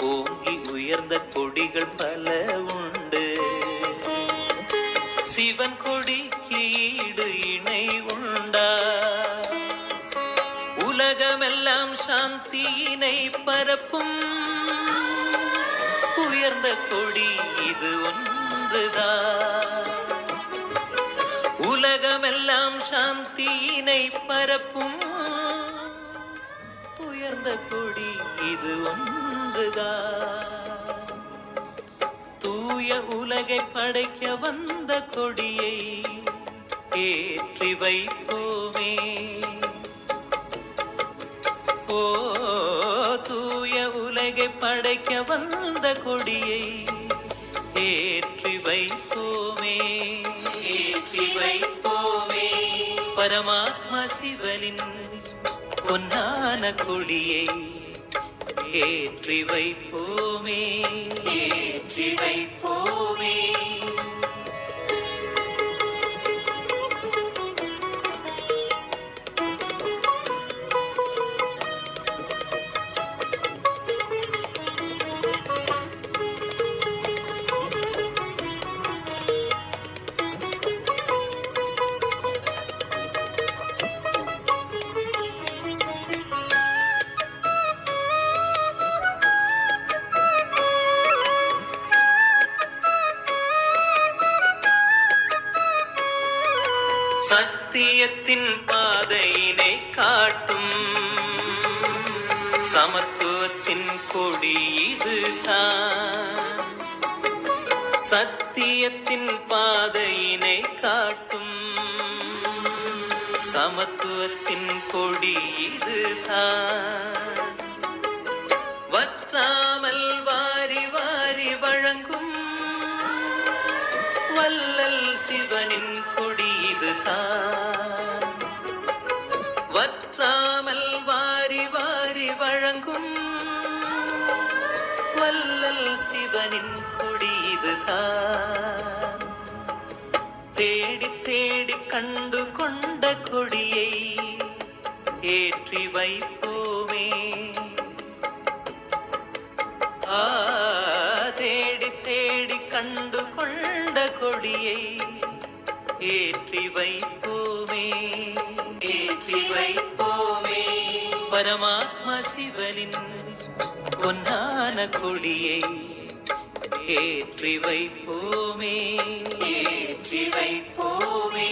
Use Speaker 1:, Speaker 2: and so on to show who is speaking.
Speaker 1: ஓங்கி உயர்ந்த கொடிகள் பல உண்டு. சிவன் கொடிக்கு ஈடு இணை உண்டா? உலகமெல்லாம் சாந்தியினை பரப்பும். உயர்ந்த கொடி இது ஒன்றுதான் உலகமெல்லாம் சாந்தியினை பரப்பும். உயர்ந்த கொடி இது ஒன்றுதான் தூய உலகை படைக்க வந்த கொடியை ஏற்றி வைப்போமே. ஓ தூய உலகை படைக்க வந்த கொடியை ஏற்றி வைப்போமே. ஏற்றி வைப்போமே. பரமாத்மா சிவனின் பொன்னான கொடியை ஏற்றி வைப்போமே. ஏற்றி வைப்போமே. சத்தியத்தின் பாதையினை காட்டும். சமத்துவத்தின் கொடி இதுதான். சத்தியத்தின் பாதையினை காட்டும். சமத்துவத்தின் கொடி இதுதான். வற்றாமல் வாரி வாரி வழங்கும். வல்லல் சிவனின் கொடி இதுதான் வற்றாமல் வாரி வாரி வழங்கும் வல்லல் சிவனின் கொடி இதுதான். தேடி தேடி கண்டு கொண்ட கொடியை ஏற்றி வைப்போமே. ஆ தேடி தேடி கண்டு கொண்ட கொடியை ஏற்றி வைப்போமே. ஏற்றி வைப்போமே. பரமாத்மா சிவனின் பொன்னான கொடியை ஏற்றி வைப்போமே. ஏற்றி வைப்போமே.